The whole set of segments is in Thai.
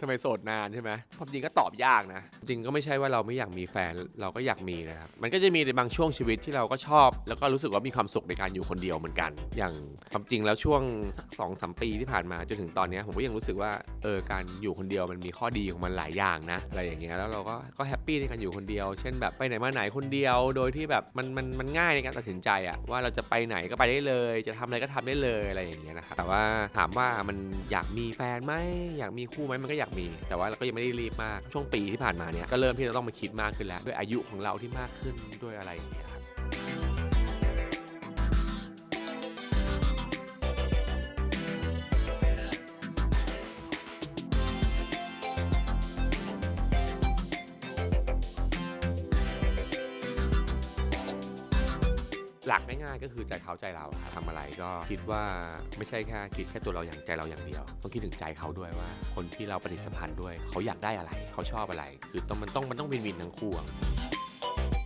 ทำไมโสดนานใช่ไหมความจริงก็ตอบยากนะ จริงก็ไม่ใช่ว่าเราไม่อยากมีแฟนเราก็อยากมีนะครับ มันก็จะมีในบางช่วงชีวิตที่เราก็ชอบ แล้วก็รู้สึกว่ามีความสุขในการอยู่คนเดียวเหมือนกัน อย่างความจริงแล้วช่วงสักสองสามปีที่ผ่านมาจนถึงตอนนี้ผมก็ยังรู้สึกว่าเออการอยู่คนเดียวมันมีข้อดีของมันหลายอย่างนะอะไรอย่างเงี้ยแล้วเราก็ก็แฮปปี้ในการอยู่คนเดียว เช่นแบบไปไหนมาไหนคนเดียว โดยที่แบบมันมันมันง่ายในการตัดสินใจอะว่าเราจะไปไหนก็ไปได้เลย จะทำอะไรก็ทำได้เลยอะไรอย่างเงี้ยนะครับแต่ว่าถามว่ามันอยากมีแฟนไหมอยากมีคู่ไหมมันก็อยากมี แต่ว่าเราก็ยังไม่ได้รีบมากช่วงปีที่ผ่านมาเนี่ยก็เริ่มที่จะต้องมาคิดมากขึ้นแล้วด้วยอายุของเราที่มากขึ้นด้วยอะไรอย่างเงี้ย หลักง่ายๆก็คือใจเขาใจเราครับทำอะไรก็คิดว่าไม่ใช่แค่คิดแค่ตัวเราอย่างใจเราอย่างเดียว ต้องคิดถึงใจเขาด้วยว่า คนที่เราปฏิสัมพันธ์ด้วย เขาอยากได้อะไร เขาชอบอะไร คือต้องมันต้องมันต้องวินวินทั้งคู่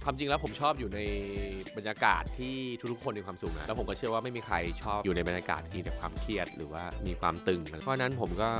ความจริงแล้วผมชอบอยู่ในบรรยากาศที่ทุกๆคนมีความสุขนะแล้วผมก็เชื่อว่าไม่มีใครชอบอยู่ในบรรยากาศที่มีแต่ความเครียดหรือว่ามีความตึง เพราะฉะนั้นผมก็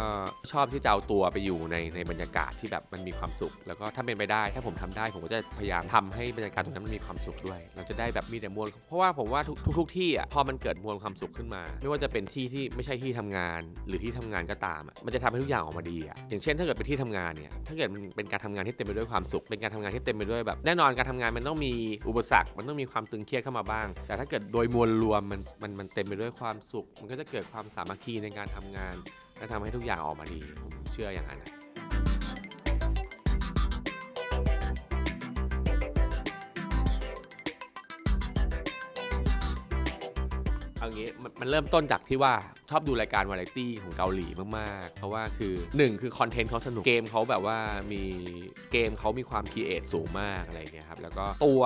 ชอบที่จะเอาตัวไปอยู่ในในบรรยากาศที่แบบมันมีความสุข แล้วก็ถ้าเป็นไปได้ ถ้าผมทำได้ผมก็จะพยายามทำให้บรรยากาศตรงนั้นมันมีความสุขด้วย เราจะได้แบบมีแต่มวล เพราะว่าผมว่าทุกทุกทุกที่อะพอมันเกิดมวลความสุขขึ้นมา ไม่ว่าจะเป็นที่ที่ไม่ใช่ที่ทำงาน หรือที่ทำงานก็ตามอะมันจะทำให้ทุกอย่างออกมาดีอะอย่างเช่น ถ้าเกิดเป็นที่ทำงานเนี่ยถ้าเกิดมันเป็นการทำงานที่เต็มไปด้วยความสุข เป็นการทำงานที่เต็มไปด้วยแบบแน่นอนการทำงานมันต้องมีอุปสรรค มันต้องมีความตึงเครียดเข้ามาบ้าง แต่ถ้าเกิดโดยมวลรวมมันมันมันเต็มไปด้วยความสุข มันก็จะเกิดความสามัคคีในการทำงาน และทำให้ทุกอย่างออกมาดี ผมเชื่ออย่างนั้นนะ เอางี้มันมันเริ่มต้นจากที่ว่าชอบดูรายการวาไรตี้ของเกาหลีมากๆ เพราะว่าคือ1คือคอนเทนต์เขาสนุกเกมเขาแบบว่ามีเกมเขามีความคีเอทสูงมากอะไรเงี้ยครับแล้วก็ตัว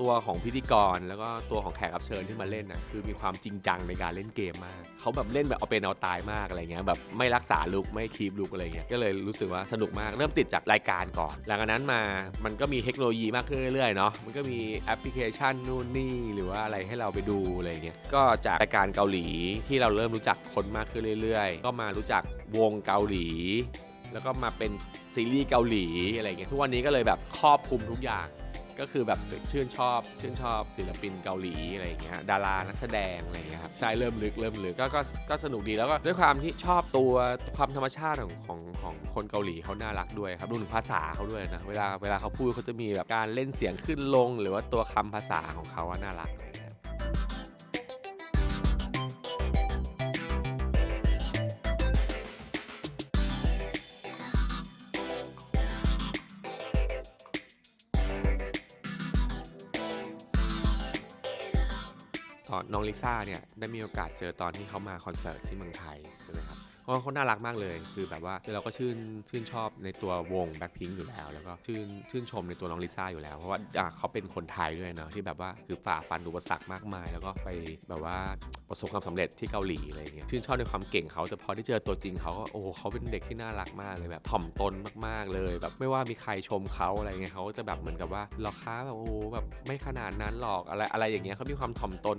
ตัวของพิธีกร แล้วก็ตัวของแขกรับเชิญที่มาเล่นน่ะคือมีความจริงจังในการเล่นเกมมากเขาแบบเล่นแบบเอาเป็นเอาตายมากอะไรเงี้ยแบบไม่รักษาลุกไม่คีบลุกอะไรเงี้ยก็เลยรู้สึกว่าสนุกมากเริ่มติดจากรายการก่อน หลังจากนั้นมามันก็มีเทคโนโลยีมากขึ้นเรื่อยๆเนาะมันก็มีแอปพลิเคชันนู่นนี่หรือว่าอะไรให้เราไปดูอะไรเงี้ยก็จากรายการเกาหลีที่เราเริ่มรู้จักคนมากขึ้นเรื่อย ๆ ก็มารู้จักวงเกาหลี แล้วก็มาเป็นซีรีส์เกาหลีอะไรเงี้ยทุกวันนี้ก็เลยแบบครอบคลุมทุกอย่าง ก็คือแบบชื่นชอบ ชื่นชอบศิลปินเกาหลีอะไรอย่างเงี้ยดารานักแสดงอะไรอย่างเงี้ยครับใช่เริ่มลึกเริ่มลึกก็ก็ก็สนุกดีแล้วก็ด้วยความที่ชอบตัวความธรรมชาติของของของคนเกาหลีเขาน่ารักด้วยครับรวมถึงภาษาเขาด้วยนะเวลาเวลาเขาพูดเขาจะมีแบบการเล่นเสียงขึ้นลง หรือว่าตัวคำภาษาของเขาอะน่ารัก ตอนน้องลิซ่าเนี่ยได้มีโอกาสเจอตอนที่เขามาคอนเสิร์ตที่เมืองไทยใช่ไหมครับ เพราะว่าเขาน่ารักมากเลย คือแบบว่าเราก็ชื่นชื่นชอบในตัววงแบ็คพิงอยู่แล้ว แล้วก็ชื่นชื่นชมในตัวน้องลิซ่าอยู่แล้ว เพราะว่าอะเขาเป็นคนไทยด้วยเนาะที่แบบว่าคือฝ่าฟันอุปสรรคมากมาย แล้วก็ไปแบบว่าประสบความสำเร็จที่เกาหลีอะไรอย่างเงี้ยชื่นชอบในความเก่งเขาแต่พอได้เจอตัวจริงเขาก็โอ้โหเขาเป็นเด็กที่น่ารักมากเลยแบบถ่อมตนมากๆเลย แบบไม่ว่ามีใครชมเขาอะไรเงี้ยเขาก็จะแบบเหมือนกับว่าหรอคะแบบโอ้โหแบบไม่ขนาดนั้นหรอกอะไรอะไรอย่างเงี้ยเขามีความถ่อมตน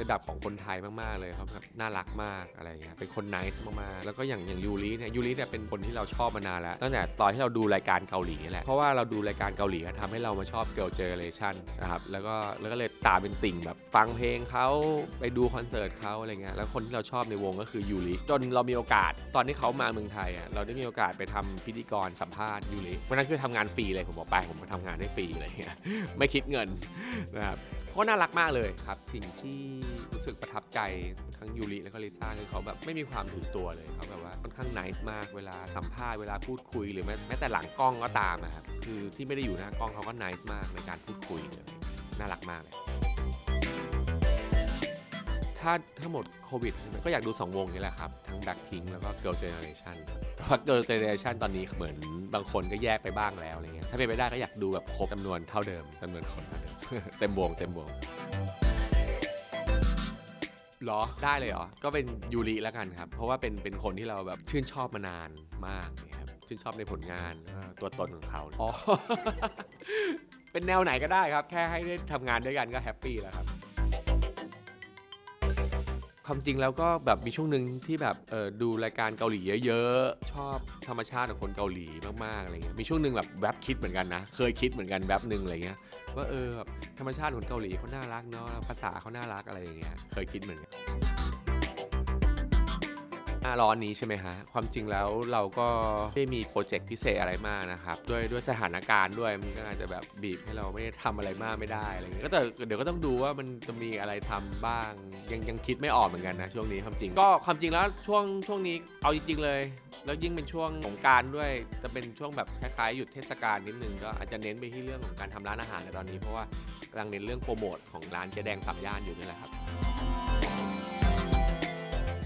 ระดับของคนไทยมากๆเลยครับแบบน่ารักมากอะไรเงี้ยเป็นคนนิสมากแล้วก็อย่างอย่างยูริเนี่ยยูริเนี่ยเป็นคนที่เราชอบมานานแล้ว ตั้งแต่ตอนที่เราดูรายการเกาหลีนี่แหละเพราะว่าเราดูรายการเกาหลีก็ทำให้เรามาชอบ Girl Generation นะครับแล้วก็แล้วก็เลยตามเป็นติ่งแบบฟังเพลงเขาไปดูคอนเสิร์ตเขาอะไรเงี้ยแล้วคนที่เราชอบในวงก็คือยูริจนเรามีโอกาสตอนที่เขามาเมืองไทยอะเราได้มีโอกาสไปทำพิธีกรสัมภาษณ์ยูริวันนั้นคือทำงานฟรีเลยผมบอกไปผมมาทำงานให้ฟรีอะไรเงี้ยไม่คิดเงินนะครับก็น่ารักมากเลยครับ สิ่งที่รู้สึกประทับใจทั้งยูริและก็ลิซ่าคือเขาแบบไม่มีความถือตัวเลยเขาแบบว่าค่อนข้างนิสมากเวลาสัมภาษณ์เวลาพูดคุยหรือแม้แม้แต่หลังกล้องก็ตามนะครับคือที่ไม่ได้อยู่หน้ากล้องเขาก็นิสมากในการพูดคุยเลยน่ารักมากเลยถ้าถ้าหมดโควิดก็อยากดู 2 วงนี้แหละครับ ทั้ง Blackpink แล้วก็ Girl Generation เพราะว่า Girl Generation ตอนนี้เหมือนบางคนก็แยกไปบ้างแล้วอะไรเงี้ยถ้าเป็นไปได้ก็อยากดูแบบครบจำนวนเท่าเดิมจำนวนคนเท่าเดิมเต็มวงเต็มวง หรอได้เลยเหรอ ก็เป็นยูริแล้วกันครับ เพราะว่าเป็นเป็นคนที่เราแบบชื่นชอบมานานมากนะครับชื่นชอบในผลงานแล้วก็ตัวตนของเขาอ๋อ เป็นแนวไหนก็ได้ครับ แค่ให้ได้ทำงานด้วยกันก็แฮปปี้แล้วครับ ความจริงแล้วก็แบบมีช่วงหนึ่งที่แบบเออดูรายการเกาหลีเยอะๆ ชอบธรรมชาติของคนเกาหลีมากๆอะไรเงี้ยมีช่วงหนึ่งแบบแวบคิดเหมือนกันนะ เคยคิดเหมือนกันแวบหนึ่งอะไรเงี้ยว่าเออแบบธรรมชาติของคนเกาหลีเขาน่ารักเนาะภาษาเขาน่ารักอะไรอย่างเงี้ยเคยคิดเหมือนกัน หน้าร้อนนี้ใช่ไหมฮะ ความจริงแล้วเราก็ไม่ได้มีโปรเจกต์พิเศษอะไรมากนะครับ ด้วยด้วยสถานการณ์ด้วยมันก็อาจจะแบบบีบให้เราไม่ได้ทำอะไรมากไม่ได้อะไรเงี้ยก็แต่เดี๋ยวก็ต้องดูว่ามันจะมีอะไรทำบ้าง ยังยังคิดไม่ออกเหมือนกันนะช่วงนี้ความจริง ก็ความจริงแล้วช่วงช่วงนี้เอาจริงๆเลย แล้วยิ่งเป็นช่วงสงการด้วยจะเป็นช่วงแบบคล้ายๆหยุดเทศกาลนิดนึงก็อาจจะเน้นไปที่เรื่องของการทำร้านอาหารในตอนนี้เพราะว่ากำลังเน้นเรื่องโปรโมทของร้านเจแดงสามย่านอยู่นี่แหละครับ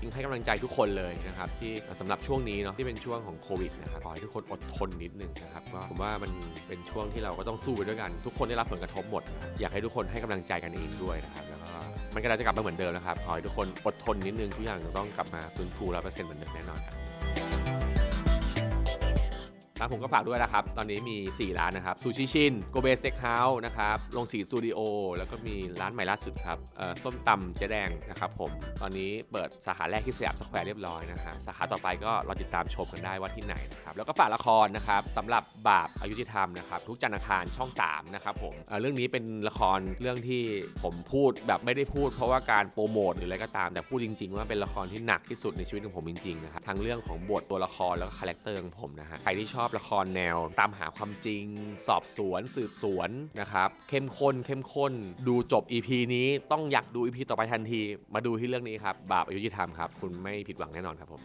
งให้กำลังใจทุกคนเลยนะครับที่สำหรับช่วงนี้เนาะที่เป็นช่วงของโควิดนะครับขอให้ทุกคนอดทนนิดนึงนะครับก็ผมว่ามันเป็นช่วงที่เราก็ต้องสู้ไปด้วยกัน ทุกคนได้รับผลกระทบหมด อยากให้ทุกคนให้กำลังใจกันเองด้วยนะครับแล้วก็มันก็จะกลับมาเหมือนเดิมนะครับขอให้ทุกคนอดทนนิดนึงทุกอย่างจะต้องกลับมาฟื้นฟูร้อยเปอร์เซ็นต์เหมือนเดิมแน่นอนครับ ร้านผมก็ฝากด้วยนะครับ ตอนนี้มี 4 ร้านนะครับซูชิชินโกเบสเต็กเฮาส์นะครับลงสีสตูดิโอแล้วก็มีร้านใหม่ล่าสุดครับส้มตำเจ๊แดงนะครับผม ตอนนี้เปิดสาขาแรกที่สยามสแควร์เรียบร้อยนะฮะสาขาต่อไปก็รอติดตามชมกันได้ว่าที่ไหนนะครับแล้วก็ฝากละครนะครับสำหรับบาปอายุติธรรมนะครับทุกจันทร์อังคารช่อง3นะครับผมเเรื่องนี้เป็นละครเรื่องที่ผมพูดแบบไม่ได้พูด เพราะว่าการโปรโมทหรืออะไรก็ตามแต่พูดจริง ๆ ว่าเป็นละครที่หนักที่สุดในชีวิตของผมจริงๆนะครับทั้งเรื่องของบทตัวละครแล้วก็คาแรคเตอร์ของผมนะฮะใครที่ชอบอบละครแนว ตามหาความจริง สอบสวนสืบสวนนะครับเข้มข้นเข้มข้นดูจบ EP นี้ต้องอยากดู EP ต่อไปทันที มาดูที่เรื่องนี้ครับบาปอายุติธรรมครับ คุณไม่ผิดหวังแน่นอนครับผม